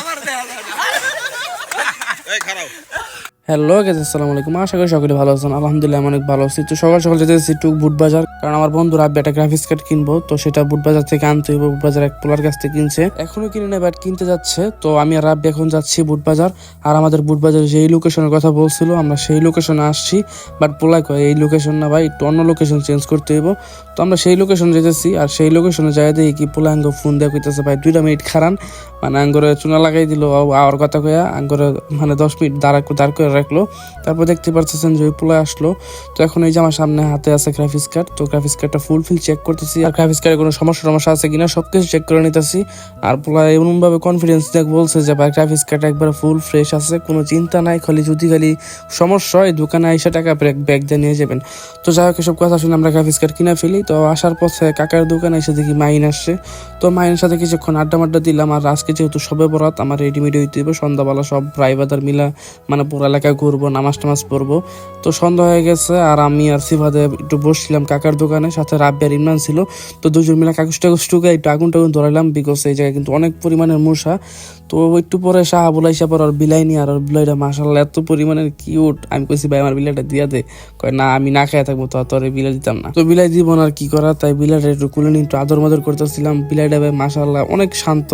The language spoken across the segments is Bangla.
আমার খারাপ। হ্যালো গেছে আসসালামু আলাইকুম আশা করি সকলে ভালো আছেন। আলহামদুলিল্লাহ অনেক ভালো আছি। তো সকাল সকাল যেতেছি টুক বুট বাজার। কারণ আমার বন্ধু রাব্বি একটা গ্রাফিক্স কার্ড কিনবো। তো সেটা বুট বাজার থেকে আনতে হবে বুট বাজার এক পোলার কাছ থেকে কিনছে। এখনও কিনে নেই বাট কিনতে যাচ্ছে। তো আমি আর রাব্বি এখন যাচ্ছি বুট বাজার। আর আমাদের বুট বাজারে যেই লোকেশনের কথা বলছিল, আমরা সেই লোকেশনে আসছি। বাট পোলাই কয়, এই লোকেশন না ভাই, একটু অন্য লোকেশন চেঞ্জ করতে হইব। তো আমরা সেই লোকেশন যেতেছি। আর সেই লোকেশনে যাই দেখি কি পোলাঙ্গ ফোন দেওয়া কইতেছে, ভাই, দুইটা মিনিট খারান মানে আঙ্গরে চুনা লাগাই দিল আওয়ার কথা কয়া আঙ্গরে মানে দশ মিনিট দাঁড়া দাঁড় করে রাখল। তারপর দেখতে পাচ্ছেন যে ওই পোলা আসলো। তো এখন এই যে আমার সামনে হাতে আছে গ্রাফিক্স কার্ড তো গ্রাফিক্স কার্ডটা ফুল ফিল চেক করতেছি। আর গ্রাফিক্স কার্ডে কোনো সমস্যা টমস্যা আছে কিনা সব কিছু চেক করে নিতেছি। আর পোলা এমন ভাবে কনফিডেন্স দেখ বলছে যে, ভাই গ্রাফিক্স কার্ড একবার ফুল ফ্রেশ আছে, কোনো চিন্তা নাই, খালি যদি খালি সমস্যা হয়, দোকানে আইসা টাকা ব্যাগ ব্যাগ দিয়ে নিয়ে যাবেন। তো যাই হোক, এসব কথা শুনে আমরা গ্রাফিক্স কার্ড কিনে ফেলি। তো আসার পথে কাকার দোকানে এসে দেখি মাইন আসছে। তো মাইনের সাথে কিছুক্ষণ আড্ডা মাড্ডা দিলাম। আর আজকে যেহেতু সবে বরাত, আমার রেডিমেড হইতে হবে সন্ধ্যাবেলা সব প্রায় বাজার মিলা মানে পুরো এলাকা ঘুরবো, নামাজ টামাজ পড়ব। তো সন্ধ্যা হয়ে গেছে, আর আমি আর সিফাদে একটু বসছিলাম কাকার দোকানে, সাথে রাব্বি আর ইমরান ছিল। তো দুজন মিলে কাকুস টাকুস টুকে একটু আগুন টাগুন ধরাইলাম বিকজ এই জায়গায় কিন্তু অনেক পরিমাণের মশা তো একটু পরে শাহ বলাইসা পর আর বিলাই নি, আর ওর বিলাইটা মাসাল্লাহ এত পরিমাণের কিউট আমি কইছি, ভাই, আমার বিলাইটা দিয়া দে। কয়, না, আমি না খেয়ে থাকব, তো তোর বিলাই দিতাম না। তো বিলাই দিব না আর কি করা, তাই বিলাইটা একটু কুলে নিয়ে একটু আদর মাদর করতেছিলাম। বিলাইটা ভাই মাসাল্লাহ অনেক শান্ত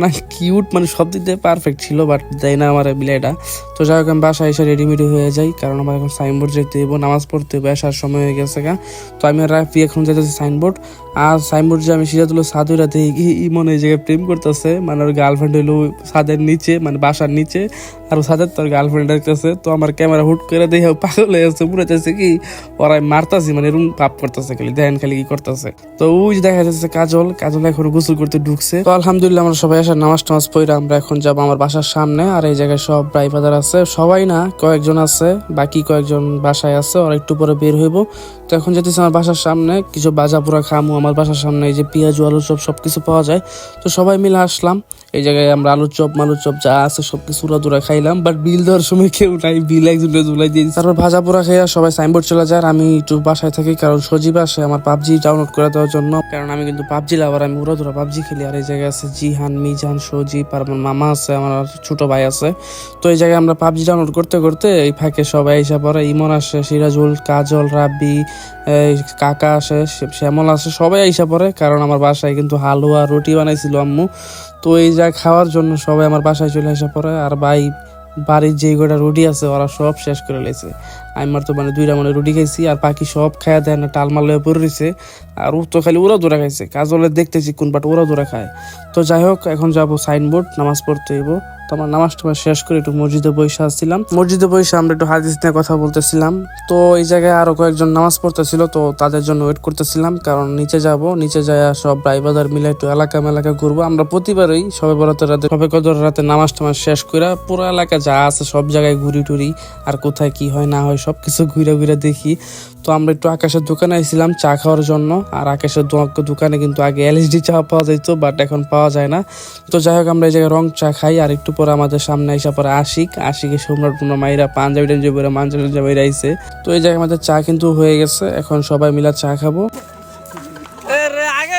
অনেক কিউট মানে সব দিক দিয়ে পারফেক্ট ছিল বাট দেয় না আমার বিলাইটা তো যাই হোক, আমি বাসায় এসে রেডিমেডি হয়ে যাই, কারণ আমার এখন সাইনবোর্ড যেতে হইব, নামাজ পড়তে হবে আসার সময় হয়ে গেছে গা। তো আমি রাফি এখন যেতেছি সাইনবোর্ড আর সাইনবোর্ড যে আমি সিরাজুল্লাহ সাধুরা দেখি মনে এই জায়গায় প্রেম করতেছে মানে ওর গার্লফ্রেন্ড হইল ছাদের নিচে মানে বাসার নিচে, আর ও ছাদের তোর গার্লফ্রেন্ড রাখতেছে, তো আমার ক্যামেরা হুট করে দেখে পাগল হয়ে যাচ্ছে কি? ওরাই মারতাছি মানে এরকম পাপ করতেছে খালি, দেখেন খালি কি করতেছে। তো ওই দেখা যাচ্ছে কাজল কাজল এখন গোসল করতে ঢুকছে। তো আলহামদুলিল্লাহ আমরা সবাই আসার নামাজ টামাজ পড়ে আমরা এখন যাব আমার বাসার সামনে, আর এই জায়গায় সব ড্রাইভার আছে। সবাই না, কয়েকজন আছে, বাকি কয়েকজন বাসায় আছে আর একটু পরে বের হইব। তো এখন যেতেছি আমার বাসার সামনে, কিছু বাজা পোড়া খামু, আমার বাসার সামনে এই যে পেঁয়াজ আলু চপ সবকিছু পাওয়া যায়। তো সবাই মিলে আসলাম, এই জায়গায় আমরা আলু চপ মালু চপ যা আছে সবকিছু উড়া দুরা খাইলাম বাট বিল দেওয়ার সময় কেউ নাই, বিল একজন ঝুলাই দিয়ে তারপর ভাজা পোড়া খেয়ে সবাই সাইনবোর্ড চলে যায় আমি একটু বাসায় থাকি, কারণ সজীব আসে আমার পাবজি ডাউনলোড করে দেওয়ার জন্য। কারণ আমি কিন্তু পাবজি লাভার আমি উড়া দুরা পাবজি খেলি, আর এই জায়গায় আছে জিহান মিজান সজীব আর আমার মামা আছে, আমার ছোট ভাই আছে। তো এই জায়গায় আমরা পাবজি ডাউনলোড করতে করতে এই ফাঁকে সবাই এসে পরে ইমন আসে, সিরাজুল, কাজল, রাব্বি কাকা আসে শ্যামল আসে, সবাই আইসা পরে, কারণ আমার বাসায় কিন্তু হালুয়া রুটি বানাইছিল আম্মু। তো এই যা খাওয়ার জন্য সবাই আমার বাসায় চলে আসা পরে, আর ভাই বাড়ির যে কটা রুটি আছে ওরা সব শেষ করে লেছে। আমার তো মানে দুইটা মানে রুটি খাইছি, আর বাকি সব খায়া দেয় না টালমাল হয়ে পড়ে রয়েছে আর ও তো খালি ওরা দূরা খাইছে, কাজলে দেখতেছি কোন বাট ওরা দূরা খায়। তো যাই হোক, এখন যাব সাইনবোর্ড নামাজ পড়তে হইব। তো আমার নামাজ টামাজ শেষ করে একটু মসজিদে বসে আসছিলাম। মসজিদে বসে আমরা একটু হাদিস নিয়ে কথা বলতেছিলাম। তো এই জায়গায় আরও কয়েকজন নামাজ পড়তেছিল, তো তাদের জন্য ওয়েট করতেছিলাম। কারণ নিচে যাব, নিচে যায় সব ড্রাইভার মিলে একটু এলাকা মেলাকা ঘুরবো। আমরা প্রতিবারই সবে বরাতের রাতে, সবে কদর রাতে নামাজ টামাজ শেষ করে পুরো এলাকা যা আছে সব জায়গায় ঘুরি টুরি, আর কোথায় কি হয় না হয় সব কিছু ঘুরে ঘুরে দেখি। তো আমরা একটু আকাশের দোকানে আইছিলাম চা খাওয়ার জন্য। আর আকাশের দোকানে কিন্তু আগে এলএসডি চা পাওয়া যেত বাট এখন পাওয়া যায় না। তো যাই হোক, আমরা এই জায়গায় রং চা খাই আর একটু পরে আমাদের সামনে আইসা পরে আশিক। আশিকে সম্রাটপূর্ণ মাইরা, পাঞ্জাবি টাঞ্জাবি পরে মাঞ্জাবি টাঞ্জাবি আইছে। তো এই জায়গায় আমাদের চা কিন্তু হয়ে গেছে। এখন সবাই মিলে চা খাব। আগে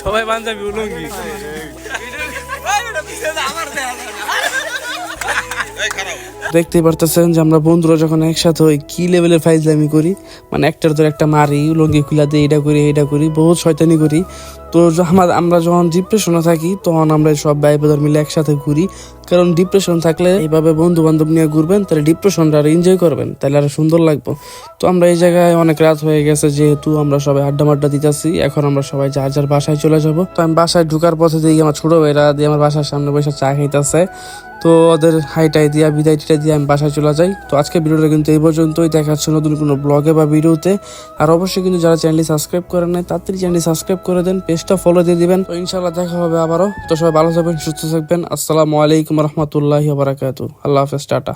সবাই বান্ধবী উলঙ্গি। দেখতেই পারতেছেন যে আমরা বন্ধুরা যখন একসাথে হই কি লেভেলের ফাইজলামি করি মানে একটার ধরে একটা মারি লঙ্গি খুলা দিয়ে, এটা করি এটা করি, বহুত শয়তানি করি তো আমার আমরা যখন ডিপ্রেশনে থাকি, তখন আমরা সব ভাই বোধর মিলে একসাথে ঘুরি। কারণ ডিপ্রেশন থাকলে এইভাবে বন্ধু বান্ধব নিয়ে ঘুরবেন, তাহলে ডিপ্রেশনটা আরও এনজয় করবেন, তাহলে আরও সুন্দর লাগবে। তো আমরা এই জায়গায় অনেক রাত হয়ে গেছে, যেহেতু আমরা সবাই আড্ডা মাড্ডা দিতেছি, এখন আমরা সবাই যার যার বাসায় চলে যাব। তো আমি বাসায় ঢুকার পথে দিয়ে আমার ছোট ভাইরা দিয়ে আমার বাসার সামনে বসে চা খাইতেছে। তো ওদের হাইটাই দিয়া, বিদায় টিদাই দিয়ে আমি বাসায় চলে যাই। তো আজকে ভিডিওটা কিন্তু এই পর্যন্তই, দেখা দেখাচ্ছে নতুন কোনো ব্লগে বা ভিডিওতে। আর অবশ্যই কিন্তু যারা চ্যানেলটি সাবস্ক্রাইব করেন নাই, তাড়াতাড়ি চ্যানেলটি সাবস্ক্রাইব করে দেন পেজটা ফলো দিয়ে দিবেন। তো ইনশাল্লাহ দেখা হবে আবারও। তো সবাই ভালো থাকবেন, সুস্থ থাকবেন। আসসালামু আলাইকুম রহমতুল্লাহ বারাকাতু আল্লাহ হাফেজ, টাটা।